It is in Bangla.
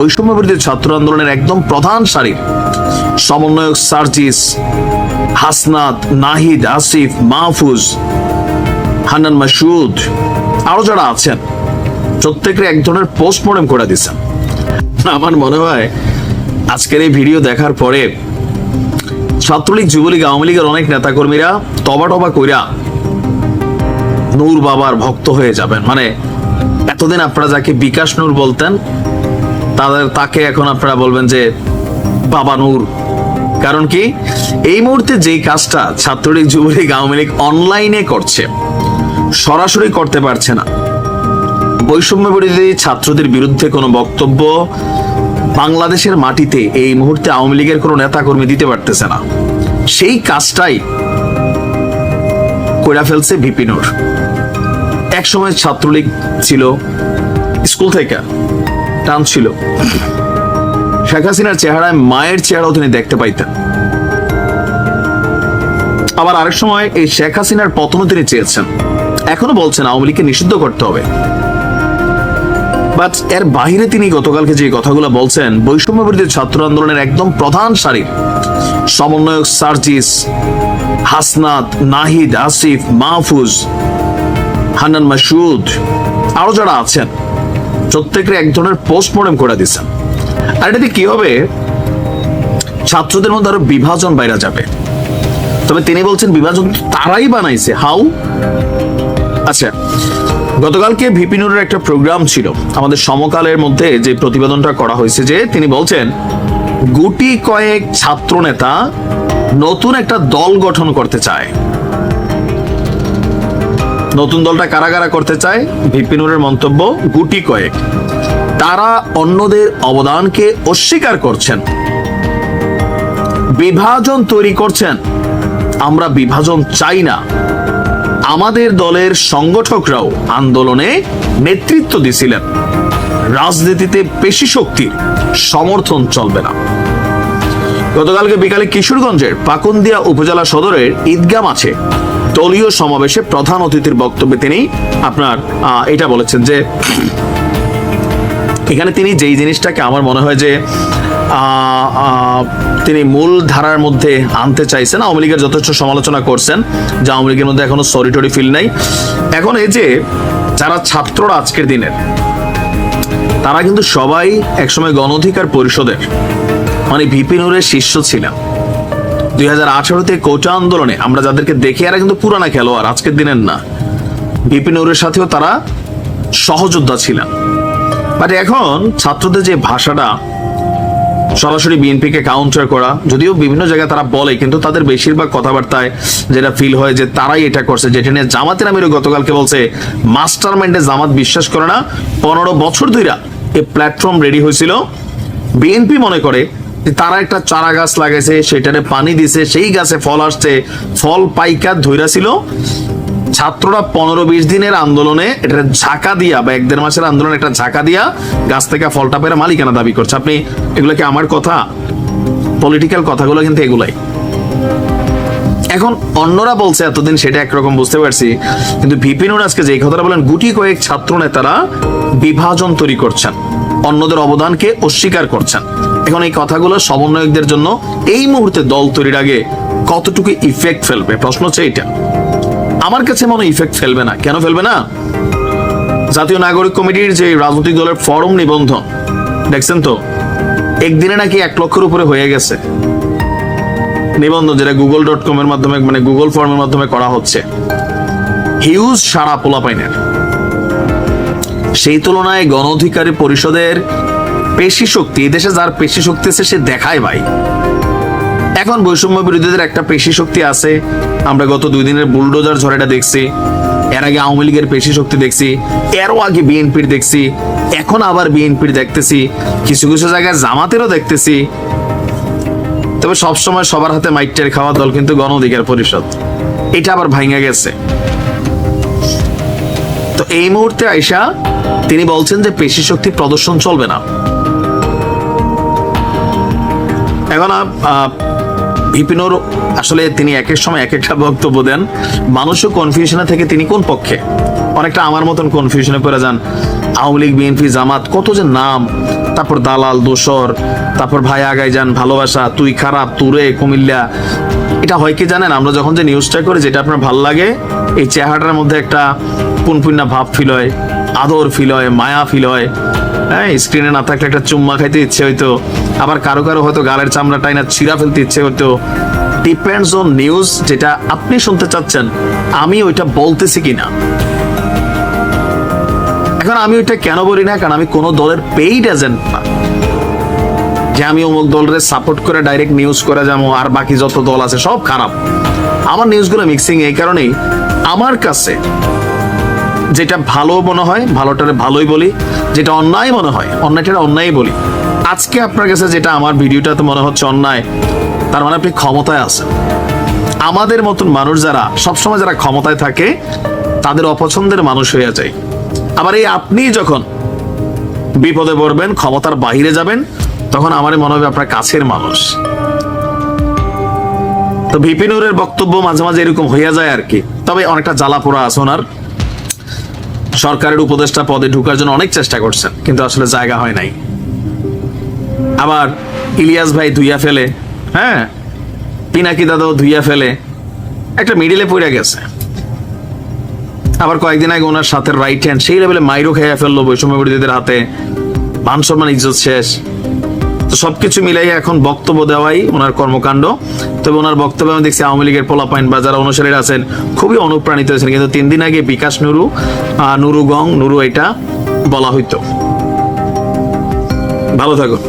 বৈষম্য বিরোধী ছাত্র আন্দোলনের একদম প্রধান সারির সমন্বয়ক সার্জিস, হাসনাত, নাহিদ, আসিফ, মাহফুজ, হান্নান মাসুদ আরও যারা আছেন, প্রত্যেকের এক ধরনের পোস্টমর্টম করে দিচ্ছেন আমার মনে হয় আজকের এই ভিডিও দেখার পরে ছাত্রলীগ, যুবলীগ, আওয়ামী লীগের অনেক নেতাকর্মীরা তবা টবা কইরা নূর বাবার ভক্ত হয়ে যাবেন। মানে এতদিন আপনারা যাকে বিকাশ নূর বলতেন তাদের, তাকে এখন আপনারা বলবেন যে বাবা নূর। কারণ কি? এই মুহূর্তে যেই কাজটা ছাত্রলীগ, যুবলীগ, আওয়ামী লীগ অনলাইনে করছে, সরাসরি করতে পারছে না। বৈষম্য বিরোধী ছাত্রদের বিরুদ্ধে কোনো বক্তব্য বাংলাদেশের মাটিতে এই মুহূর্তে আওয়ামী লীগের কোনো নেতাকর্মী দিতে পারতেছে না। সেই কাজটাই কইরা ফেলছে বিপিনুর এক সময় ছাত্রলীগ ছিল স্কুল থেকে টান ছিল। শেখ হাসিনার চেহারায় মায়ের চেহারাও তিনি দেখতে পাইতেন। আবার আরেক সময় এই শেখ হাসিনার পতনও তিনি চেয়েছেন। এখনও বলছেন আওয়ামী লীগকে নিষিদ্ধ করতে হবে। বাট এর বাইরে তিনি গতকালকে যে কথাগুলো বলছেন বৈষম্য বিরোধী ছাত্র আন্দোলনের একদম প্রধান সারির সমন্বয়ক সার্জিস, হাসনাত, নাহিদ, আসিফ, মাহফুজ, হান্নান মাসুদ আরও যারা আছেন প্রত্যেকের এক ধরনের পোস্টমর্টম করে দিচ্ছেন আর এটাতে কি হবে? ছাত্রদের মধ্যে আরও বিভাজন বাইরা যাবে। তবে তিনি বলছেন বিভাজন তারাই বানাইছে। হাউ আচ্ছা গতকালকে ভিপিনুরের একটা প্রোগ্রাম ছিল। আমাদের সমকালের মধ্যে যে প্রতিবেদনটা করা হয়েছে যে তিনি বলছেন, গুটি কয়েক ছাত্র নেতা নতুন একটা দল গঠন করতে চায়। নতুন দলটা কারা কারা করতে চায়? ভিপিনুরের মন্তব্য, গুটি কয়েক। তারা অন্যদের অবদানকে অস্বীকার করছেন। বিভাজন তৈরি করছেন। আমরা বিভাজন চাই না। আমাদের দলের সংগঠকরাও আন্দোলনে নেতৃত্ব দিছিলেন। রাজনীতিতে পেশি শক্তির সমর্থন চলবে না। গতকালকে বিকালে কিশোরগঞ্জের পাকুন্দিয়া উপজেলা সদরের ঈদগাম মাঠে দলীয় সমাবেশে প্রধান অতিথির বক্তব্যে তিনি আপনার এটা বলেছেন যে এখানে তিনি যেই জিনিসটাকে আমার মনে হয় যে তিনি মূল ধারার মধ্যে আনতে চাইছেন, আওয়ামী লীগের যথেষ্ট সমালোচনা করছেন, যা আওয়ামী লীগের মধ্যে এখনও সরি টরি ফিল নাই। এখন এই যে যারা ছাত্ররা আজকের দিনের তারা কিন্তু সবাই একসময় গণ অধিকার পরিষদের মানে ভিপি নুরের শিষ্য ছিলেন। দুই হাজার আঠারোতে কোটা আন্দোলনে, আমরা যাদেরকে দেখি এরা কিন্তু পুরানা খেলোয়াড়, আজকের দিনের না। নুরের সাথেও তারা সহযোদ্ধা ছিলেন। বাট এখন ছাত্রদের যে ভাষাটা, সরাসরি বিএনপিকে কাউন্টার করা, যদিও বিভিন্ন জায়গায় তারা বলে, কিন্তু তাদের বেশিরভাগ কথাবার্তায় যেটা ফিল হয় যে তারাই এটা করছে, যেটা নিয়ে জামাতের আমিরও গতকালকে বলছে মাস্টার মাইন্ডে জামাত বিশ্বাস করে না। পনেরো বছর ধইরা এই প্ল্যাটফর্ম রেডি হয়েছিল বিএনপি মনে করে তারা একটা চারা গাছ লাগাইছে, সেটারে পানি দিছে, সেই গাছে ফল আসছে। ফল পাইকার ধইরা ছিল, ছাত্ররা পনেরো বিশ দিনের আন্দোলনে এটা ঝাঁকা দিয়া বা এক দেড় মাসের আন্দোলনে একটা ঝাঁকা দিয়া গাছ থেকে ফলটা পেরে মালিকানা দাবি করছে। আপনি এগুলো কি আমার কথা? পলিটিক্যাল কথাগুলো কিন্তু এগুলাই। এখন অন্যরা বলছে, এতদিন সেটা একরকম বুঝতে পারছি, কিন্তু ভিপিনুর আজকে যে কথাটা বলেন, গুটি কয়েক ছাত্র নেতারা বিভাজন তৈরি করছেন। অন্যদের অবদানকে অস্বীকার করছেন। এখন এই কথাগুলো সমন্বয়কদের জন্য এই মুহূর্তে দল তৈরির আগে কতটুকু ইফেক্ট ফেলবে? প্রশ্ন হচ্ছে এইটা। আমার কাছে মনে ইফেক্ট ফেলবে না। কেন ফেলবে না? জাতীয় নাগরিক কমিটির যে রাজনৈতিক দলের ফরম নিবন্ধন, দেখছেন তো? একদিনে নাকি এক লক্ষের উপরে হয়ে গেছে। নিবন্ধন যেটা গুগল ডট কম এর মাধ্যমে মানে গুগল ফর্মের মাধ্যমে করা হচ্ছে। হিউজ সারা পোলাপাইনের। সেই তুলনায় গণ অধিকারী পরিষদের পেশি শক্তি দেশে যার পেশি শক্তি আছে, সে দেখায় ভাই। এখন বৈষম্য বিরোধীদের একটা পেশি শক্তি আছে। আমরা গত দুই দিনের বুলডোজার ঝড়েটা দেখছি। এর আগে আওয়ামী লীগের পেশি শক্তি দেখছি। এরও আগে বিএনপির দেখছি। এখন আবার বিএনপির দেখতেছি। কিছু কিছু জায়গায় জামাতেরও দেখতেছি। তবে সবসময় সবার হাতে মাইকটের খাওয়া দল কিন্তু গণ অধিকার পরিষদ। এটা আবার ভাঙা গেছে। এই মুহূর্তে আয়সা তিনি বলছেন যে পেশি শক্তি প্রদর্শন চলবে না। এখন ভিপিনোর আসলে তিনি এক এক সময় এক একটা বক্তব্য দেন। মানুষও কনফিউশনে থেকে তিনি কোন পক্ষে? অনেকটা আমার মতন কনফিউশনে পড়ে যান। আওয়ামী লীগ, বিএনপি, জামাত, কত যে নাম। তারপর দালাল, দোসর, তারপর ভাই আগাই যান, ভালোবাসা, তুই খারাপ, তুরে, কুমিল্লা। এটা হয় কি জানেন? আমরা যখন যে নিউজটা করি, যেটা আপনার ভালো লাগে এই চেহারাটার মধ্যে একটা পুনপুন্না ভাব ফিল হয়, আদর ফিল হয়, মায়া ফিল হয়। হ্যাঁ স্ক্রিনে না থাকলে একটা চুম্মা খাইতে ইচ্ছে হইতো। আবার কারও কারও হয়তো গালের চামড়া টাইনা ছিঁড়া ফেলতে ইচ্ছে হইতো। ডিপেন্ডস অন নিউজ যেটা আপনি শুনতে চাচ্ছেন, আমি ওইটা বলতেছি কিনা। এখন আমি ওইটা কেন বলি না? কারণ আমি কোনো দলের পেইড এজেন্ট না। যে আমি অমুক দলের সাপোর্ট করে ডাইরেক্ট নিউজ করে যাব, আর বাকি যত দল আছে সব খারাপ। আমার নিউজগুলো মিক্সিং এই কারণেই আমার কাছে যেটা ভালো মনে হয়, ভালোটারে ভালোই বলি, যেটা অন্যায় মনে হয় অন্যায়টা অন্যায় বলি। আজকে আপনার কাছে যেটা আমার ভিডিওটাতে মনে হচ্ছে অন্যায়, তার মানে আপনি ক্ষমতায় আছেন। আমাদের মতন মানুষ যারা, সবসময় যারা ক্ষমতায় থাকে, তাদের অপছন্দের মানুষ হয়ে যায়। আবার এই আপনি যখন বিপদে পড়বেন, ক্ষমতার বাইরে যাবেন, তখন আমারই মনে হবে আপনার কাছের মানুষ। তো ভিপিনুরের বক্তব্য মাঝে মাঝে এরকম হইয়া যায় আর কি। তবে অনেকটা জ্বালা পোড়া আছে ওনার। সরকারের উপদেষ্টা পদে ঢুকার জন্য অনেক চেষ্টা করছেন, কিন্তু আসলে জায়গা হয় নাই। আবার ইলিয়াস ভাই ধুইয়া ফেলে হ্যাঁ? পিনাকি দাদাও ধুইয়া ফেলে, একটা মিডিলে পড়ে গেছে। আবার কয়েকদিন আগে ওনার সাথে রাইট হ্যান্ড সেই লেভেলে মাইরও খেয়ে ফেলল বৈষম্য বিরোধীদের হাতে। মান সম্মান ইজ্জত শেষ। তো সবকিছু মিলাই এখন বক্তব্য দেওয়াই ওনার কর্মকাণ্ড। তবে ওনার বক্তব্যে আমি দেখছি আওয়ামী লীগের পোলাপাইন বা যারা অনুসারীরা আছেন, খুবই অনুপ্রাণিত হয়েছেন। কিন্তু তিন দিন আগে বিকাশ নুরু নুরু গং, নুরু এটা বলা হইতো। ভালো থাকুন।